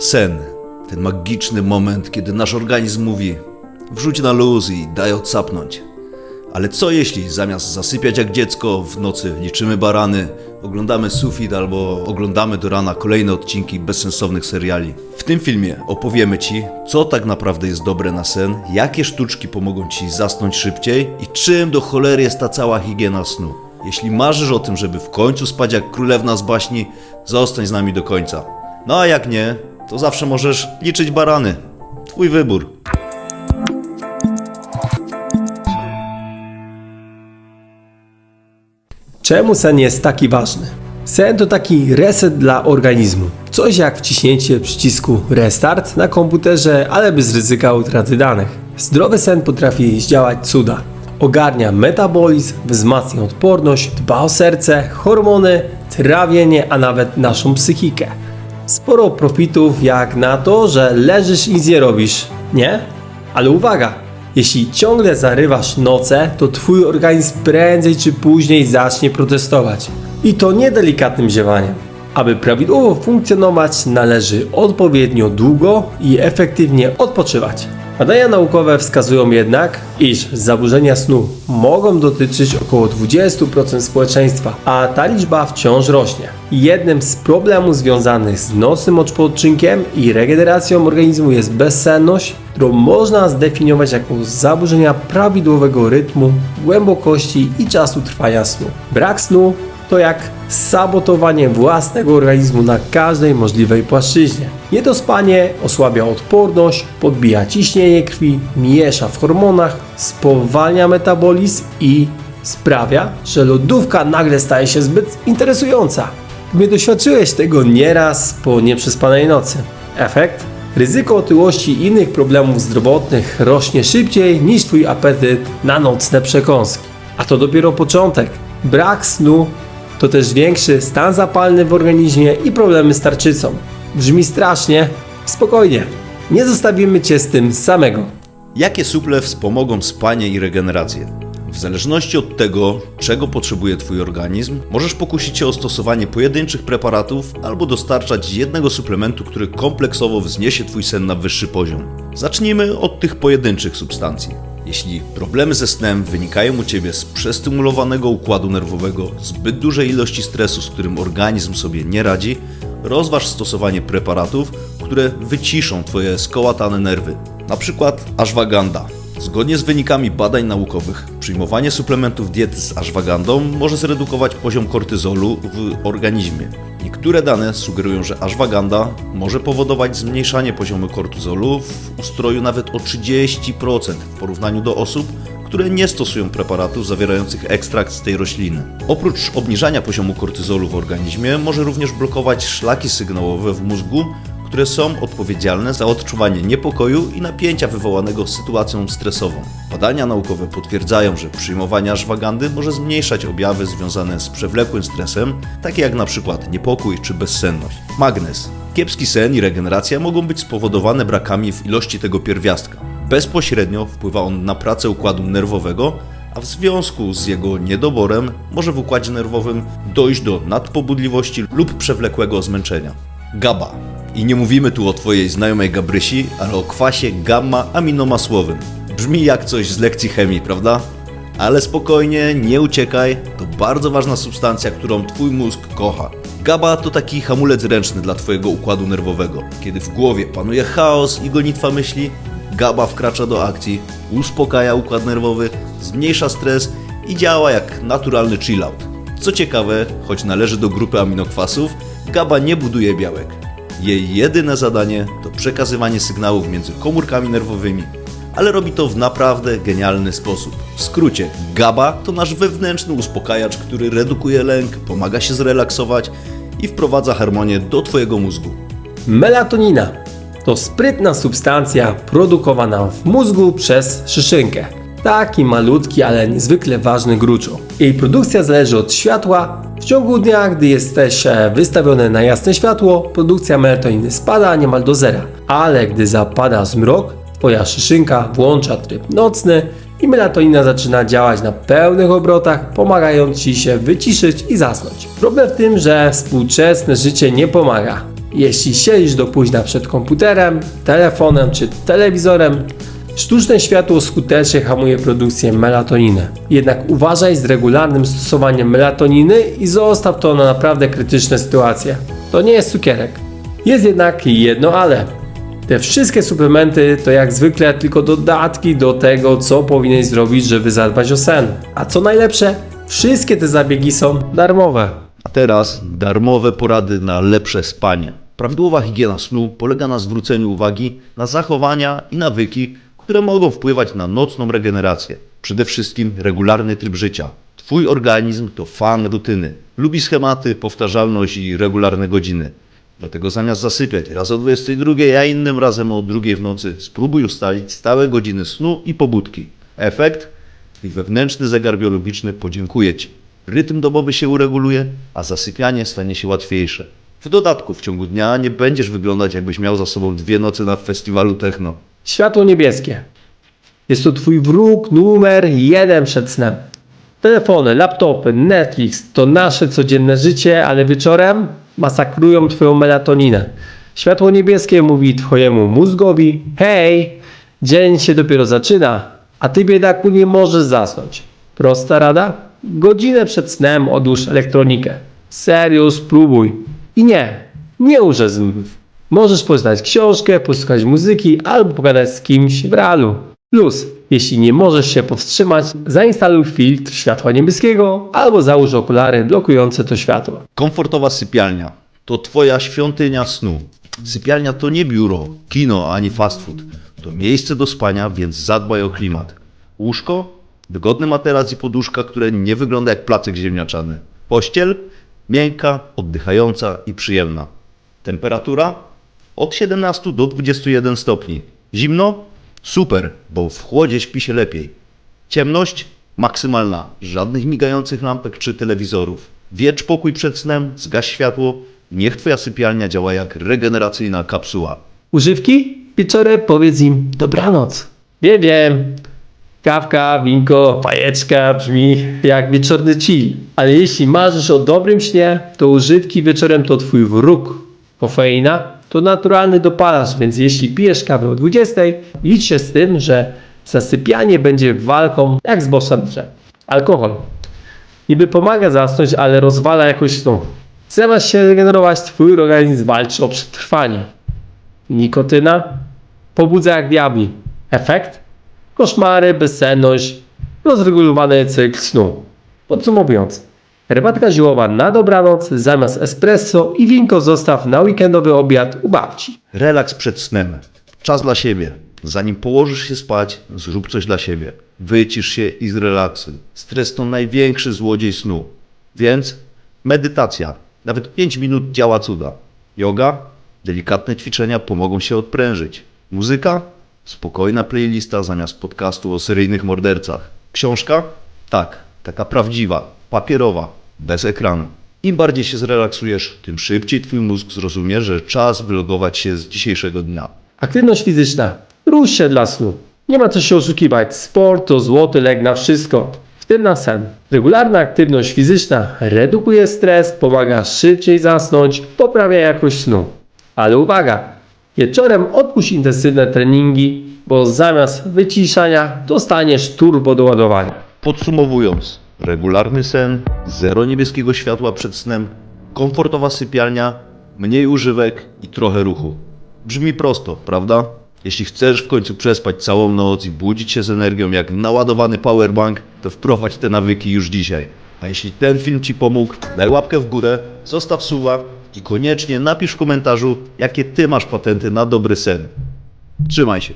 Sen. Ten magiczny moment, kiedy nasz organizm mówi wrzuć na luz i daj odsapnąć. Ale co jeśli zamiast zasypiać jak dziecko w nocy liczymy barany, oglądamy sufit albo oglądamy do rana kolejne odcinki bezsensownych seriali? W tym filmie opowiemy Ci, co tak naprawdę jest dobre na sen, jakie sztuczki pomogą Ci zasnąć szybciej i czym do cholery jest ta cała higiena snu. Jeśli marzysz o tym, żeby w końcu spać jak królewna z baśni, zostań z nami do końca. No a jak nie, to zawsze możesz liczyć barany. Twój wybór. Czemu sen jest taki ważny? Sen to taki reset dla organizmu. Coś jak wciśnięcie przycisku restart na komputerze, ale bez ryzyka utraty danych. Zdrowy sen potrafi zdziałać cuda. Ogarnia metabolizm, wzmacnia odporność, dba o serce, hormony, trawienie, a nawet naszą psychikę. Sporo profitów jak na to, że leżysz i nic nie robisz, nie? Ale uwaga! Jeśli ciągle zarywasz noce, to twój organizm prędzej czy później zacznie protestować. I to nie delikatnym ziewaniem. Aby prawidłowo funkcjonować, należy odpowiednio długo i efektywnie odpoczywać. Badania naukowe wskazują jednak, iż zaburzenia snu mogą dotyczyć około 20% społeczeństwa, a ta liczba wciąż rośnie. Jednym z problemów związanych z nocnym odpoczynkiem i regeneracją organizmu jest bezsenność, którą można zdefiniować jako zaburzenia prawidłowego rytmu, głębokości i czasu trwania snu. Brak snu to jak sabotowanie własnego organizmu na każdej możliwej płaszczyźnie. Niedospanie osłabia odporność, podbija ciśnienie krwi, miesza w hormonach, spowalnia metabolizm i sprawia, że lodówka nagle staje się zbyt interesująca. Gdy doświadczyłeś tego nieraz po nieprzespanej nocy. Efekt? Ryzyko otyłości i innych problemów zdrowotnych rośnie szybciej niż Twój apetyt na nocne przekąski. A to dopiero początek. Brak snu to też większy stan zapalny w organizmie i problemy z tarczycą. Brzmi strasznie? Spokojnie. Nie zostawimy Cię z tym samego. Jakie suple wspomogą spanie i regenerację? W zależności od tego, czego potrzebuje Twój organizm, możesz pokusić się o stosowanie pojedynczych preparatów albo dostarczać jednego suplementu, który kompleksowo wzniesie Twój sen na wyższy poziom. Zacznijmy od tych pojedynczych substancji. Jeśli problemy ze snem wynikają u Ciebie z przestymulowanego układu nerwowego, zbyt dużej ilości stresu, z którym organizm sobie nie radzi, rozważ stosowanie preparatów, które wyciszą Twoje skołatane nerwy. Na przykład ashwagandha. Zgodnie z wynikami badań naukowych, przyjmowanie suplementów diety z ashwagandą może zredukować poziom kortyzolu w organizmie. Niektóre dane sugerują, że ashwagandha może powodować zmniejszanie poziomu kortyzolu w ustroju nawet o 30% w porównaniu do osób, które nie stosują preparatów zawierających ekstrakt z tej rośliny. Oprócz obniżania poziomu kortyzolu w organizmie, może również blokować szlaki sygnałowe w mózgu, które są odpowiedzialne za odczuwanie niepokoju i napięcia wywołanego sytuacją stresową. Badania naukowe potwierdzają, że przyjmowanie ashwagandy może zmniejszać objawy związane z przewlekłym stresem, takie jak przykład niepokój czy bezsenność. Magnez. Kiepski sen i regeneracja mogą być spowodowane brakami w ilości tego pierwiastka. Bezpośrednio wpływa on na pracę układu nerwowego, a w związku z jego niedoborem może w układzie nerwowym dojść do nadpobudliwości lub przewlekłego zmęczenia. GABA. I nie mówimy tu o Twojej znajomej Gabrysi, ale o kwasie gamma-aminomasłowym. Brzmi jak coś z lekcji chemii, prawda? Ale spokojnie, nie uciekaj, to bardzo ważna substancja, którą Twój mózg kocha. GABA to taki hamulec ręczny dla Twojego układu nerwowego. Kiedy w głowie panuje chaos i gonitwa myśli, GABA wkracza do akcji, uspokaja układ nerwowy, zmniejsza stres i działa jak naturalny chillout. Co ciekawe, choć należy do grupy aminokwasów, GABA nie buduje białek. Jej jedyne zadanie to przekazywanie sygnałów między komórkami nerwowymi, ale robi to w naprawdę genialny sposób. W skrócie, GABA to nasz wewnętrzny uspokajacz, który redukuje lęk, pomaga się zrelaksować i wprowadza harmonię do Twojego mózgu. Melatonina to sprytna substancja produkowana w mózgu przez szyszynkę. Taki malutki, ale niezwykle ważny gruczoł. Jej produkcja zależy od światła. W ciągu dnia, gdy jesteś e, wystawiony na jasne światło, produkcja melatoniny spada niemal do zera. Ale gdy zapada zmrok, twoja szyszynka włącza tryb nocny i melatonina zaczyna działać na pełnych obrotach, pomagając ci się wyciszyć i zasnąć. Problem w tym, że współczesne życie nie pomaga. Jeśli siedzisz do późna przed komputerem, telefonem czy telewizorem, sztuczne światło skutecznie hamuje produkcję melatoniny. Jednak uważaj z regularnym stosowaniem melatoniny i zostaw to na naprawdę krytyczne sytuacje. To nie jest cukierek. Jest jednak jedno ale. Te wszystkie suplementy to jak zwykle tylko dodatki do tego, co powinieneś zrobić, żeby zadbać o sen. A co najlepsze, wszystkie te zabiegi są darmowe. A teraz darmowe porady na lepsze spanie. Prawidłowa higiena snu polega na zwróceniu uwagi na zachowania i nawyki, które mogą wpływać na nocną regenerację. Przede wszystkim regularny tryb życia. Twój organizm to fan rutyny. Lubi schematy, powtarzalność i regularne godziny. Dlatego zamiast zasypiać raz o 22, a innym razem o 2 w nocy, spróbuj ustalić stałe godziny snu i pobudki. Efekt? Twój wewnętrzny zegar biologiczny podziękuje Ci. Rytm dobowy się ureguluje, a zasypianie stanie się łatwiejsze. W dodatku w ciągu dnia nie będziesz wyglądać jakbyś miał za sobą dwie noce na festiwalu techno. Światło niebieskie. Jest to twój wróg numer jeden przed snem. Telefony, laptopy, Netflix to nasze codzienne życie, ale wieczorem masakrują twoją melatoninę. Światło niebieskie mówi twojemu mózgowi: Hej, dzień się dopiero zaczyna, a ty biedaku nie możesz zasnąć. Prosta rada? Godzinę przed snem odłóż elektronikę. Serio, spróbuj. I nie, nie urzezm. Możesz poznać książkę, posłuchać muzyki albo pogadać z kimś w realu. Plus, jeśli nie możesz się powstrzymać, zainstaluj filtr światła niebieskiego albo załóż okulary blokujące to światło. Komfortowa sypialnia to Twoja świątynia snu. Sypialnia to nie biuro, kino ani fast food. To miejsce do spania, więc zadbaj o klimat. Łóżko? Wygodny materac i poduszka, które nie wygląda jak placek ziemniaczany. Pościel? Miękka, oddychająca i przyjemna. Temperatura? Od 17 do 21 stopni. Zimno? Super, bo w chłodzie śpi się lepiej. Ciemność maksymalna, żadnych migających lampek czy telewizorów. Wiecz pokój przed snem, zgaś światło, niech twoja sypialnia działa jak regeneracyjna kapsuła. Używki? Wieczorem powiedz im dobranoc. Wiem, wiem. Kawka, winko, fajeczka brzmi jak wieczorny chill. Ale jeśli marzysz o dobrym śnie, to używki wieczorem to twój wróg. Kofeina to naturalny dopalacz, więc jeśli pijesz kawę o 20, licz się z tym, że zasypianie będzie walką jak z bossem drzew. Alkohol. Niby pomaga zasnąć, ale rozwala jakoś snu. Zamiast się regenerować, twój organizm walczy o przetrwanie. Nikotyna pobudza jak diabli. Efekt? Koszmary, bezsenność, rozregulowany cykl snu. Podsumowując, herbatka ziołowa na dobranoc zamiast espresso i winko zostaw na weekendowy obiad u babci. Relaks przed snem. Czas dla siebie. Zanim położysz się spać, zrób coś dla siebie. Wycisz się i zrelaksuj. Stres to największy złodziej snu. Więc medytacja. Nawet 5 minut działa cuda. Yoga? Delikatne ćwiczenia pomogą się odprężyć. Muzyka? Spokojna playlista zamiast podcastu o seryjnych mordercach. Książka? Tak, taka prawdziwa, papierowa, bez ekranu. Im bardziej się zrelaksujesz, tym szybciej twój mózg zrozumie, że czas wylogować się z dzisiejszego dnia. Aktywność fizyczna. Rusz się dla snu. Nie ma co się oszukiwać. Sport to złoty lek na wszystko, w tym na sen. Regularna aktywność fizyczna redukuje stres, pomaga szybciej zasnąć, poprawia jakość snu. Ale uwaga! Wieczorem odpuść intensywne treningi, bo zamiast wyciszania dostaniesz turbo do ładowania. Podsumowując, regularny sen, zero niebieskiego światła przed snem, komfortowa sypialnia, mniej używek i trochę ruchu. Brzmi prosto, prawda? Jeśli chcesz w końcu przespać całą noc i budzić się z energią jak naładowany powerbank, to wprowadź te nawyki już dzisiaj. A jeśli ten film Ci pomógł, daj łapkę w górę, zostaw suba i koniecznie napisz w komentarzu, jakie Ty masz patenty na dobry sen. Trzymaj się.